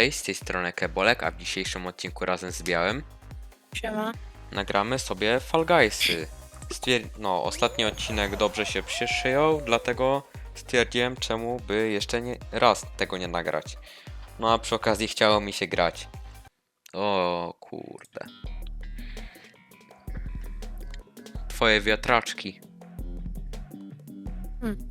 Cześć, z tej strony Kebolek, a w dzisiejszym odcinku razem z Białem Siema. nagramy sobie Fall Guysy. Stwier- no, ostatni odcinek dobrze się przyjął, dlatego stwierdziłem, czemu by jeszcze nie raz tego nie nagrać. No a przy okazji chciało mi się grać. O kurde. Twoje wiatraczki. Hmm.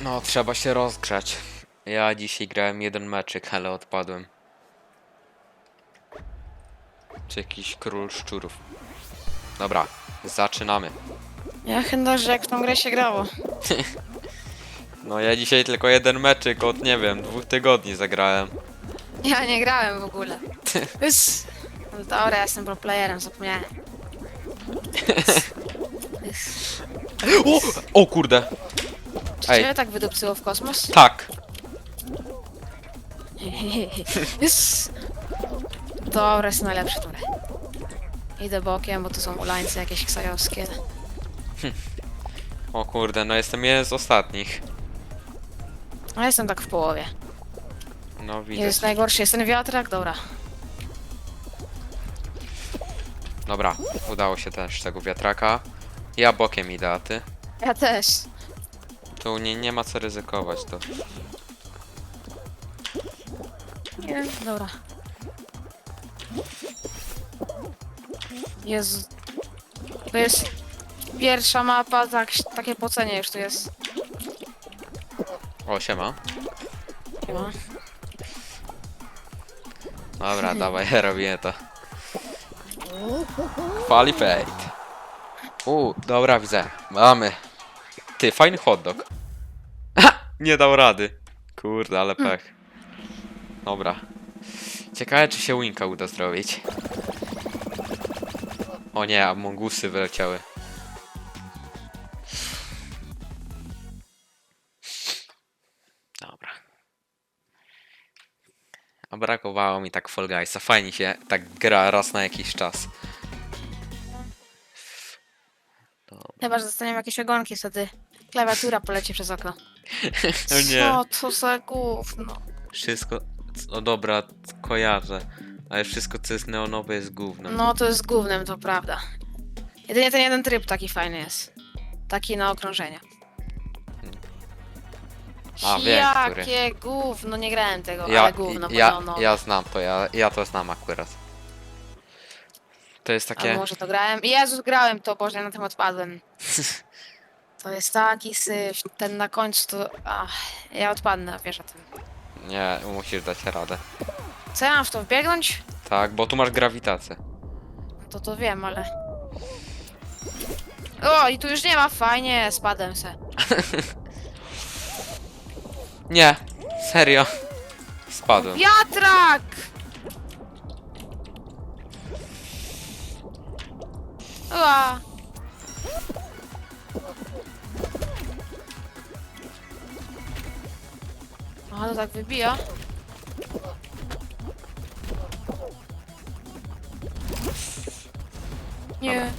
No, trzeba się rozgrzać. Ja dzisiaj grałem jeden meczyk, ale odpadłem. Czy jakiś król szczurów. Dobra, zaczynamy. Ja chyba, że jak w tą grę się grało. No ja dzisiaj tylko jeden meczyk od, nie wiem, dwóch tygodni zagrałem. Ja nie grałem w ogóle. Ys. No dobra, ja jestem pro playerem, zapomniałem. Ys. O, o kurde! Czy Ej. ciebie tak wydupcyło w kosmos? Tak! Ys. Dobra, jest najlepszy turę. Idę bokiem, bo tu są ulańce jakieś ksajowskie. O kurde, no jestem jeden z ostatnich. A jestem tak w połowie. No widzę. Jest najgorszy, jest ten wiatrak, dobra. Dobra, udało się też tego wiatraka. Ja bokiem idę, a ty? Ja też. Tu nie, nie ma co ryzykować, to... Nie, dobra. Jezu. To jest pierwsza mapa, tak, takie pocenie już tu jest. O, siema. Siema. Dobra, dawaj, robię to. Qualified. U, dobra, widzę. Mamy. Ty, fajny hotdog. Ha! Nie dał rady. Kurde, ale pech. Dobra. Ciekawe, czy się Winka uda zrobić. O nie, a mongusy wyleciały. Dobra. A brakowało mi tak Fall Guysa. Fajnie się tak gra raz na jakiś czas. Chyba, że dostaniemy jakieś ogonki, wtedy klawiatura poleci przez okno. No nie. Co to za gówno? Wszystko. No dobra, kojarzę. Ale wszystko co jest neonowe jest gównem. No to jest gównem, to prawda. Jedynie ten jeden tryb taki fajny jest. Taki na okrążenia. A, wiem, który. Jakie gówno, nie grałem tego, ale gówno, ja, podobno. ja znam to, ja, ja to znam akurat. To jest A takie. może to grałem? Jezus, grałem to, Boże, ja na tym odpadłem. To jest taki syf, ten na końcu to... Ach, ja odpadnę, wiesz o tym. Nie, musisz dać radę. Co ja mam w to wbiegnąć? Tak, bo tu masz grawitację. To to wiem, ale... O, i tu już nie ma, fajnie, spadłem se. Nie, serio. Spadłem. Wiatrak! Ua. A, to tak wybija. Nie.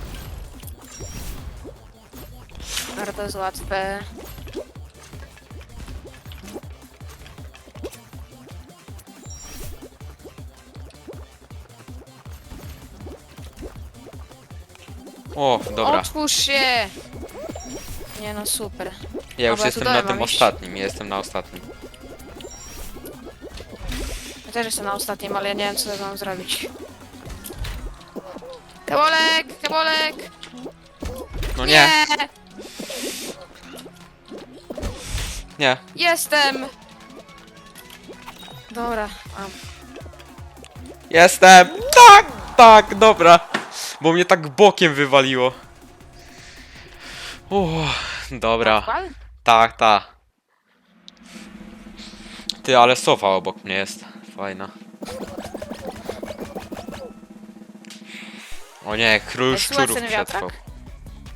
Ale to jest łatwe. O, dobra. Otwórz się! Nie no, super. Ja już Dobra, jestem tu na tym iść. ostatnim, ja jestem na ostatnim. Ja też jestem na ostatnim, ale ja nie wiem, co mam zrobić. Kabolek! Kabolek! No nie, nie. Jestem! Dobra, mam. Jestem! Tak! Tak, dobra! Bo mnie tak bokiem wywaliło. Uff, dobra. Tak, tak. Ty, ale sofa obok mnie jest. Fajna. O nie, król słychać szczurów ten wiatrak? przetrwał.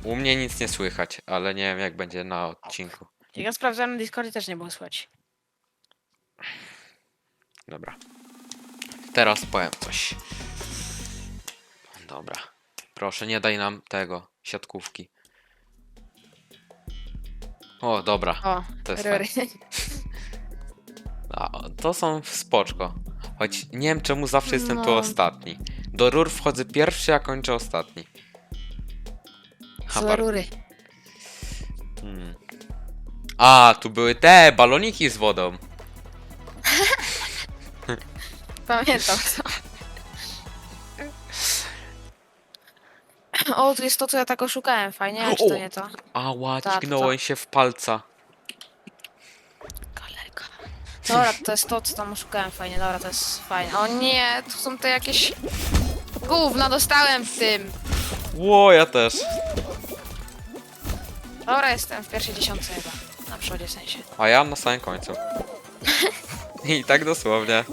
U mnie nic nie słychać, ale nie wiem jak będzie na odcinku. Jak ja sprawdzałem na Discordzie też nie było słychać. Dobra. teraz powiem coś. Dobra. Proszę, nie daj nam tego, siatkówki. O, dobra. O, To jest rury. A, to są spoczko. Choć nie wiem czemu zawsze jestem tu No. ostatni. Do rur wchodzę pierwszy, a kończę ostatni. Habar. rury. Hmm. A, tu były te baloniki z wodą. Pamiętam to. O, tu jest to, co ja tak oszukałem. Fajnie, czy to O! nie to? Ała, Tak, dźgnąłem się w palca. Dobra, to jest to, co tam oszukałem. Fajnie, dobra, to jest fajne. O nie, tu są te jakieś... Gówno dostałem w tym. Ło, ja też. Dobra, jestem w pierwszej dziesiątce chyba. Na przodzie w sensie. A ja na samym końcu. I tak dosłownie.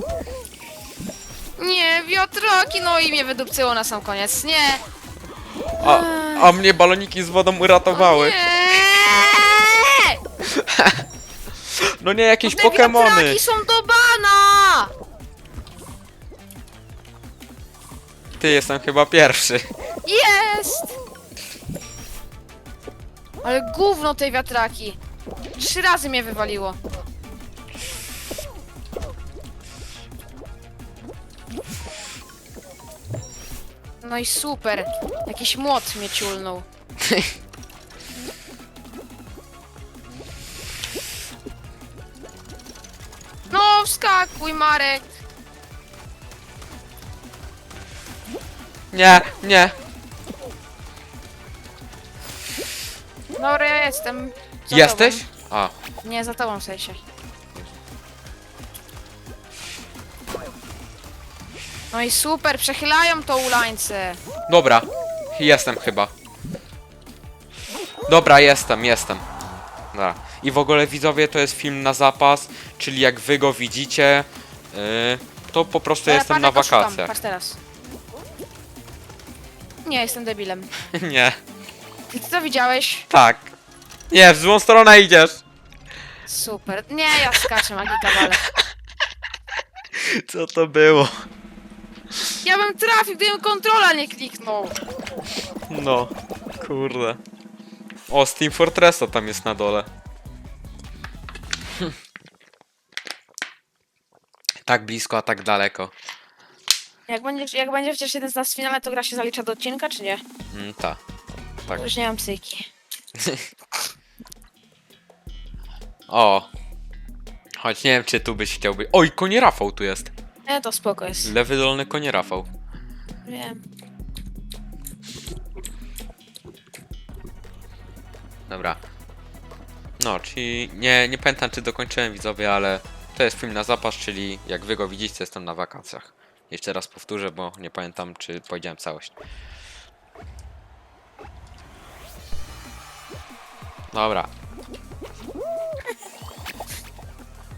Nie, wiatraki, no i mnie wydupcyło na sam koniec. Nie! A, a mnie baloniki z wodą uratowały. Nie! No nie, jakieś Te Pokemony. wiatraki są do bana! Ty jestem chyba pierwszy. Jest! Ale gówno tej wiatraki. Trzy razy mnie wywaliło. No i super. Jakiś młot mnie ciulnął. wskakuj, Marek. Nie, nie. Dobra, ja jestem. za Jesteś? Tobą. A, Nie, za tobą w sensie. No i super, przechylają to ulańce. dobra. Jestem chyba. Dobra, jestem, jestem. Dobra. I w ogóle widzowie to jest film na zapas, czyli jak wy go widzicie, yy, to po prostu jestem patrz, na jak oszukam. wakacjach. Patrz teraz. Nie, jestem debilem. Nie. Ty to widziałeś? Tak. Nie, w złą stronę idziesz. Super. Nie, ja skaczę, magika wale. Co to było? Ja bym trafił, gdybym kontrola nie kliknął. No, kurde. O, Steam Fortressa tam jest na dole. Tak blisko, a tak daleko. Jak będzie, jak będzie przecież jeden z nas w finale, to gra się zalicza do odcinka, czy nie? Mm, ta. Tak. Już nie mam psyki. O. Choć nie wiem, czy tu byś chciał być. Oj, konie Rafał tu jest. Nie, to spoko jest. Lewy dolny konie Rafał. Wiem. Dobra. No, czyli nie, nie pamiętam, czy dokończyłem widzowie, ale to jest film na zapas, czyli jak wy go widzicie, jestem na wakacjach. Jeszcze raz powtórzę, bo nie pamiętam, czy powiedziałem całość. Dobra.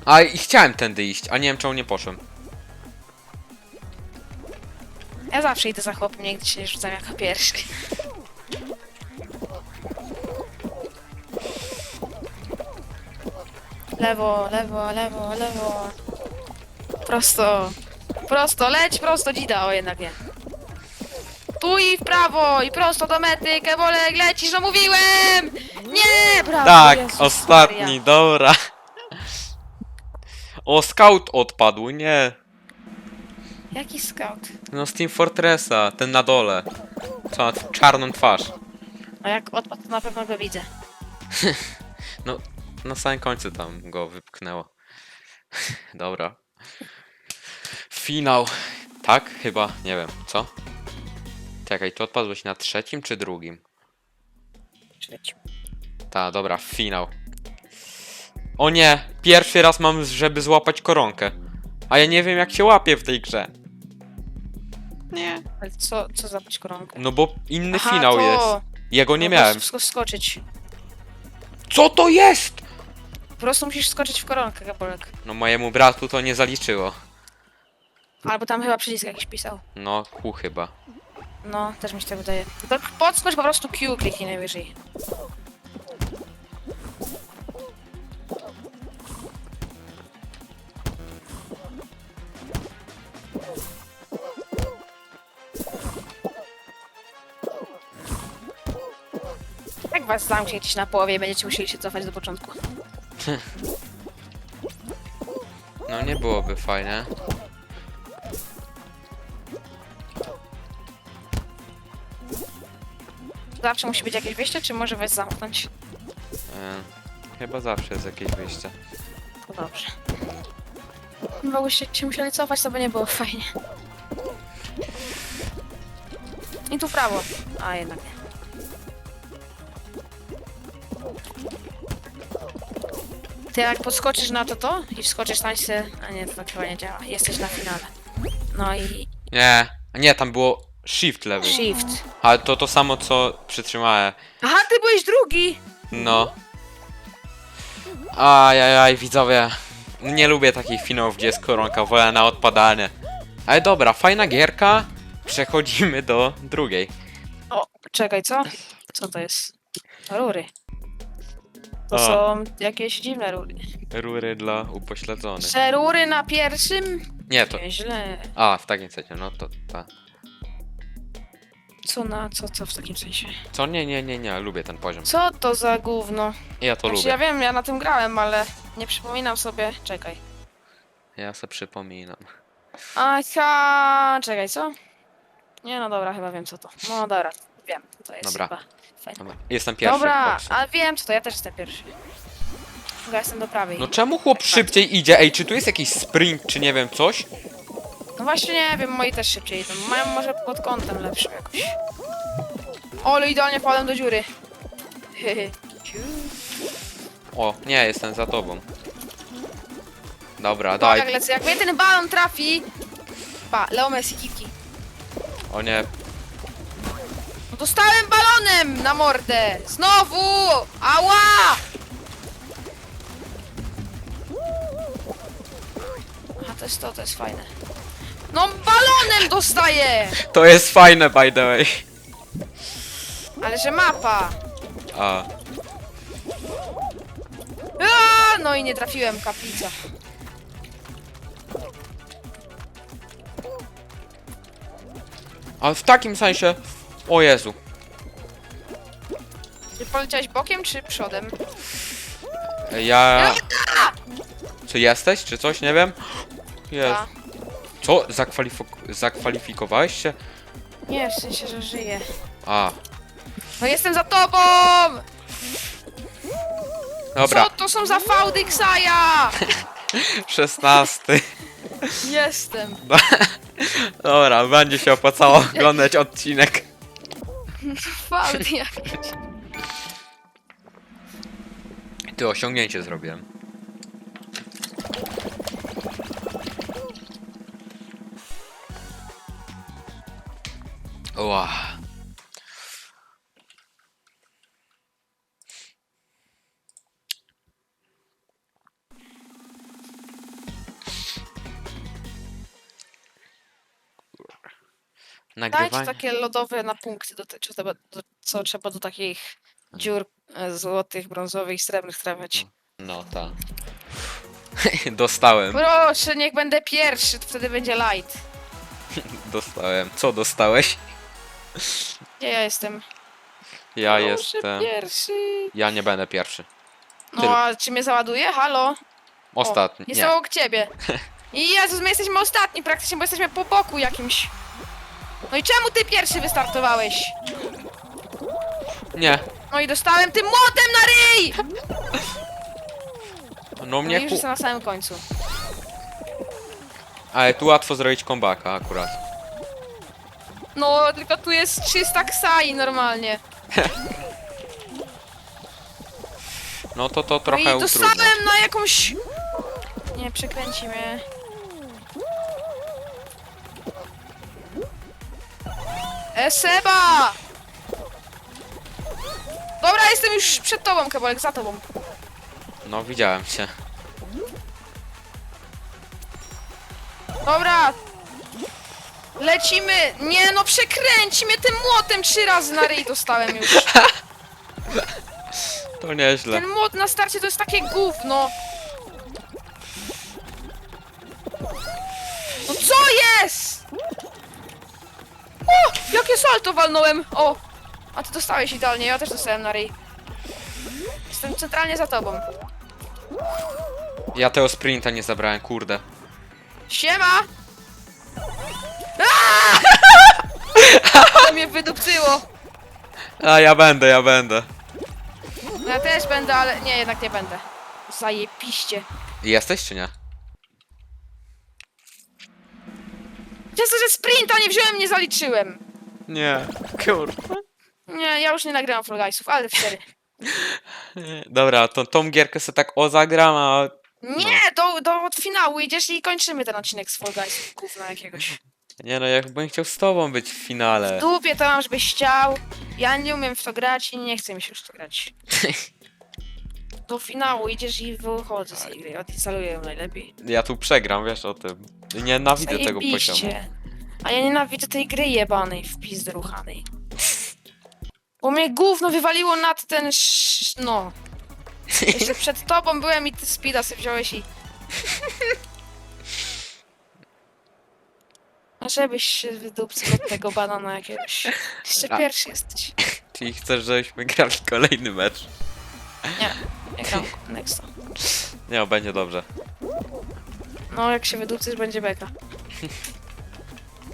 A i chciałem tędy iść, a nie wiem czemu nie poszłem. Ja zawsze idę za chłopem, nigdy się rzucam jako pierwszy. Lewo, lewo, lewo, lewo. Prosto. Prosto, leć prosto, dzida, o jednak nie. Tu i w prawo, i prosto do mety, Kebolek, lecisz, no mówiłem! Nie, brawo, Tak, Jezus ostatni, Maria. dobra. O, scout odpadł, nie. Jaki scout? No z Team Fortressa, ten na dole. Co ma t- czarną twarz. A jak odpadł, to na pewno go widzę. No, na samym końcu tam go wypchnęło. Dobra. Finał. Tak? Chyba, nie wiem, co? Czekaj, to odpadłeś na trzecim czy drugim? Trzeci. Ta, dobra, finał. O nie, pierwszy raz mam, żeby złapać koronkę. A ja nie wiem jak się łapie w tej grze. Nie. Ale co, co za być koronkę? No bo inny Aha, finał to. jest. Jego nie No, miałem. skoczyć. Co to jest? Po prostu musisz skoczyć w koronkę, Gabolek. No mojemu bratu to nie zaliczyło. Albo tam chyba przycisk jakiś pisał. No, ku chyba. No, też mi się tak wydaje. To podskocz po prostu Q kliknij najwyżej. Jak was zamknie gdzieś na połowie, będziecie musieli się cofać do początku. No nie byłoby fajne. Zawsze musi być jakieś wyjście, czy może was zamknąć? E, chyba zawsze jest jakieś wyjście. To dobrze. Bo byście się musieli cofać, to by nie było fajnie. I tu w prawo. A, jednak nie. Ty jak podskoczysz na to to i wskoczysz na się... A nie, to tak chyba nie działa. Jesteś na finale. No i Nie, nie, tam było shift lewy. shift. Ale to to samo co przytrzymałem. Aha, ty byłeś drugi! No. Ajajaj, widzowie. Nie lubię takich finałów, gdzie jest koronka, wolę na odpadanie. Ale dobra, fajna gierka. Przechodzimy do drugiej. O, czekaj, co? Co to jest? Rury. To O. są jakieś dziwne rury. Rury dla upośledzonych. Że rury na pierwszym? Nie, to... Nieźle. A, w takim sensie, no to ta. Co na, co, co w takim sensie? Co? Nie, nie, nie, nie, lubię ten poziom. Co to za gówno? Ja to Znaczy, lubię. ja wiem, ja na tym grałem, ale nie przypominam sobie. Czekaj. Ja sobie przypominam. Aha, czekaj, co? Nie, no dobra, chyba wiem co to. No dobra, wiem, to jest Dobra. chyba Dobra, Jestem pierwszy. Dobra, a wiem co to, ja też jestem pierwszy. Ja jestem do prawej. No czemu chłop szybciej idzie? Ej, czy tu jest jakiś sprint, czy nie wiem, coś? No właśnie nie wiem, moi też szybciej idą. Mają może pod kątem lepszym jakoś. O, ale idealnie wpadłem do dziury. Hehe. O, nie, jestem za tobą. Dobra, Tak, daj. lecę, jak mnie ten balon trafi... Pa, Leo Messi, kiki. O nie, No dostałem balonem na mordę! Znowu! Ała! A to jest to, to jest fajne. No balonem dostaję! to jest fajne, by the way. Ale że mapa! A, A, no i nie trafiłem, kaplica. ale w takim sensie... O Jezu. Ty poleciałeś bokiem czy przodem? Ja... Co jesteś, czy coś? Nie wiem. Jest. A, Co? Zakwalifik- zakwalifikowałeś się? nie, w sensie, że żyję. A, No jestem za tobą! dobra. Co to są za fałdy Ksaja? 16. Jestem. Dobra, będzie się opłacało oglądać odcinek. Fałdy jakieś. Ty osiągnięcie zrobiłem. Ła. Dajcie Nagrywanie. takie lodowe na punkty, do, te- czy trzeba, do, co trzeba do takich dziur e, złotych, brązowych, srebrnych trafiać. No tak. Dostałem, Proszę, niech będę pierwszy, to wtedy będzie light. dostałem. Co dostałeś? Gdzie ja jestem? Ja Proszę, jestem. pierwszy. Ja nie będę pierwszy. No, a czy mnie załaduje? Halo? Ostatni. O, Nie. obok ciebie. I Jezus, my jesteśmy ostatni praktycznie, bo jesteśmy po boku jakimś. No i czemu ty pierwszy wystartowałeś? Nie. No i dostałem tym młotem na ryj! No No i mnie już jestem na samym końcu. Ale tu łatwo zrobić kombaka akurat. No, tylko tu jest 300 ksai normalnie. No to to No trochę i utrudnia. dostałem na jakąś... Nie, przekręci mnie. E, Seba! Dobra, jestem już przed tobą, Kebolek, za tobą. No widziałem cię. Dobra. Lecimy. Nie no, przekręci mnie tym młotem trzy razy na ryj dostałem już. To nieźle. Ten młot na starcie to jest takie gówno. No co jest? O, jakie salto walnąłem. O, a ty dostałeś idealnie, ja też dostałem na ryj. jestem centralnie za tobą. Ja tego sprinta nie zabrałem, kurde. Siema! To mnie wydupcyło. A ja będę, ja będę. Ja też będę, ale nie, jednak nie będę. Zajebiście. Jesteś czy nie? Przez to, że sprinta nie wziąłem, nie zaliczyłem. Nie, kurde. Nie, ja już nie nagrałem Fall Guysów, ale cztery. Dobra, to tą gierkę sobie tak o zagram, a... Nie, do, do od finału idziesz i kończymy ten odcinek z Fall Guysów. Gówna jakiegoś. Nie no, ja bym chciał z tobą być w finale. W dupie to mam, żebyś chciał. Ja nie umiem w to grać i nie chcę mi się już w to grać. Do finału idziesz i wychodzę z tej gry. Odinstaluję ją najlepiej. Ja tu przegram, wiesz o tym. Nienawidzę tego poziomu. A ja nienawidzę tej gry jebanej w pizdę ruchanej. Bo mnie gówno wywaliło nad ten sz... no. Jeszcze przed tobą byłem i ty speeda sobie wziąłeś i... A żebyś się wydupcył od tego banana jakiegoś. Jeszcze A. pierwszy jesteś. Czyli chcesz, żebyśmy grali kolejny mecz? Nie, nie gram nexta. Nie, będzie dobrze. No, jak się wydupcysz, będzie beka.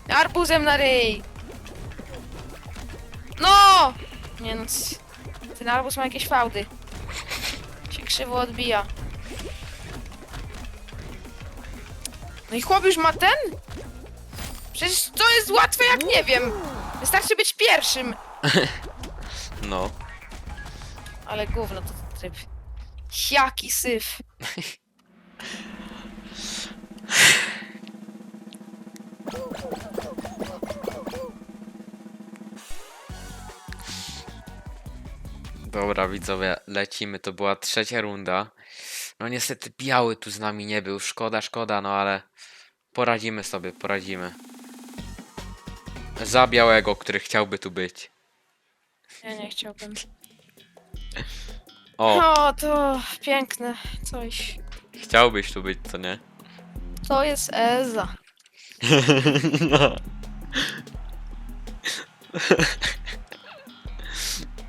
Arbuzem na ryj! No! Nie no, c- ten arbuz ma jakieś fałdy. Się krzywo odbija. No i chłop już ma ten? Przecież to jest łatwe jak nie wiem. Wystarczy być pierwszym. No. Ale gówno to tryb. Jaki syf. Dobra, widzowie, lecimy. To była trzecia runda. No niestety biały tu z nami nie był. Szkoda, szkoda, no ale poradzimy sobie, poradzimy. Za białego, który chciałby tu być. Ja nie chciałbym. O, O, to piękne coś. chciałbyś tu być, co nie? To jest Eza.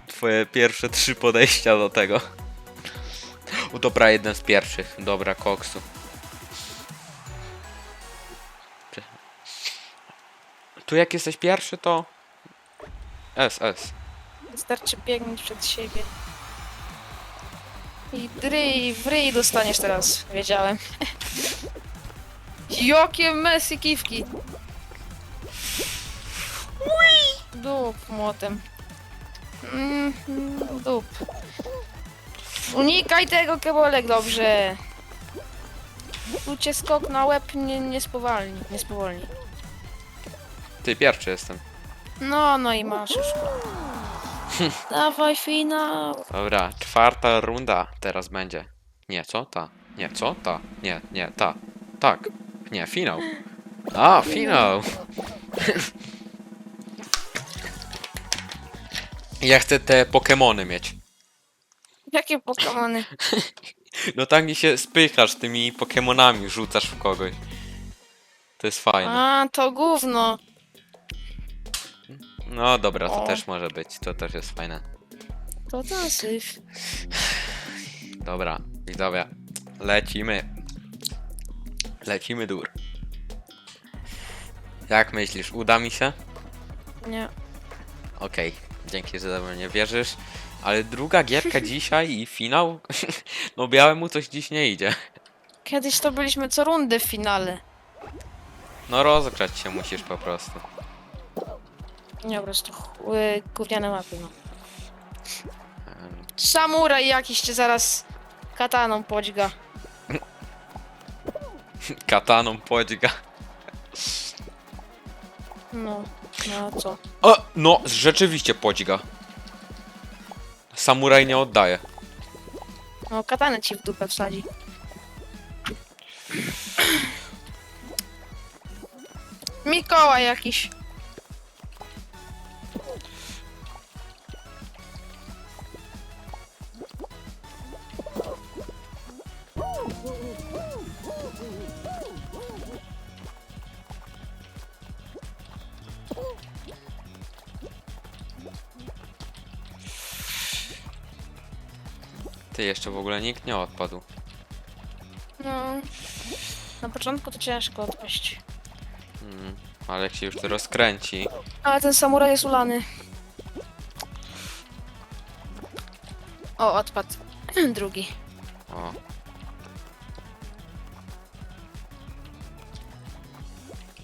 Twoje pierwsze trzy podejścia do tego. U dobra, jeden z pierwszych. Dobra, koksu. Czy- Tu jak jesteś pierwszy, to... S, S. Wystarczy biegnąć przed siebie. I dryj, w ryj dostaniesz teraz, wiedziałem. Jakie mesy kiwki! Dup młotem. Mm, dup. Unikaj tego kebolek, dobrze. Tu cię skok na łeb nie, nie spowalni, nie spowolni. Ty pierwszy jestem. No, no i masz już. Dawaj finał. Dobra, czwarta runda teraz będzie. Nie, co? Ta. Nie, co? Ta. Nie, nie, ta. Tak. Nie, finał. A, finał. Ja chcę te Pokemony mieć. Jakie Pokemony? No tak mi się spychasz tymi Pokemonami, rzucasz w kogoś. To jest fajne. A, to gówno. No dobra, to O. też może być. To też jest fajne. To syf. Dobra, widzowie. Lecimy. Lecimy dur. Jak myślisz, uda mi się? Nie. Okej, dzięki, że we mnie wierzysz. Ale druga gierka dzisiaj i finał? No białemu coś dziś nie idzie. Kiedyś to byliśmy co rundę w finale. No rozgrzać się musisz po prostu. Nie, po prostu ch- y, gówniane mapy, no. Samuraj jakiś cię zaraz kataną podźga. Kataną podźga. No, no co? O, no rzeczywiście podźga. Samuraj nie oddaje. No, katanę ci w dupę wsadzi. Mikołaj jakiś. Jeszcze w ogóle nikt nie odpadł. No. Na początku to ciężko odpaść. Mm, ale jak się już to rozkręci. Ale ten samuraj jest ulany. O, odpadł. Drugi. O,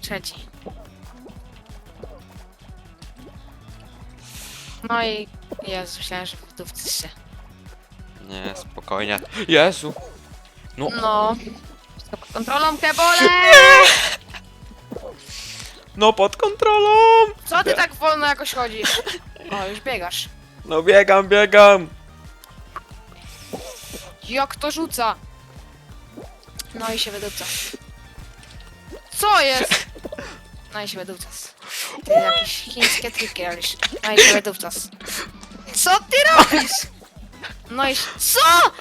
Trzeci. No i... Jezu, myślałem, że w się. Nie, spokojnie. Jezu! No, No. Wszystko pod kontrolą, kebole! no pod kontrolą! Co ty tak wolno jakoś chodzisz? O, już biegasz. No biegam, biegam! Jak to rzuca? No i się wydupca. Co jest? No i się wydupca. Ty jakieś chińskie triki robisz. No i się wydupca. Co ty robisz? No i... Co?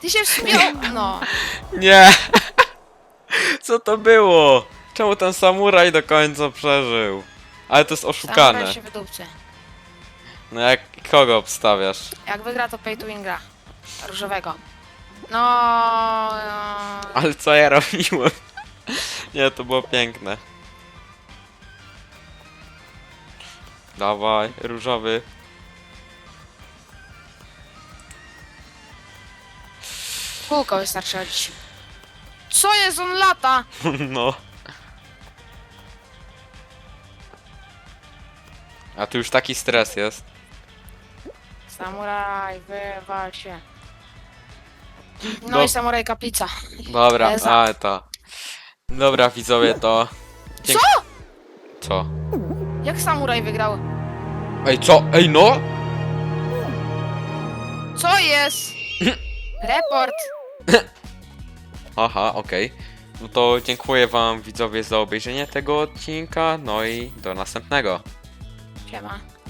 Ty się wspiął... No. Nie! Co to było? Czemu ten samuraj do końca przeżył? Ale to jest oszukane. Się. No jak kogo obstawiasz? Jak wygra, to pay to win gra. Różowego. No... no. Ale co ja robiłem? Nie, to było piękne. Dawaj, różowy. Kółko wystarczy chodzić. Co jest? On lata! No. A tu już taki stres jest. Samuraj, wywal się. No i samuraj kaplica. Dobra, Eza. ale to. Dobra, widzowie, to. Dzięki- Co? Jak samuraj wygrał? Ej, co? Ej, no! Co jest? Report. Aha, okej. No to dziękuję wam widzowie za obejrzenie tego odcinka, no i do następnego. Siema.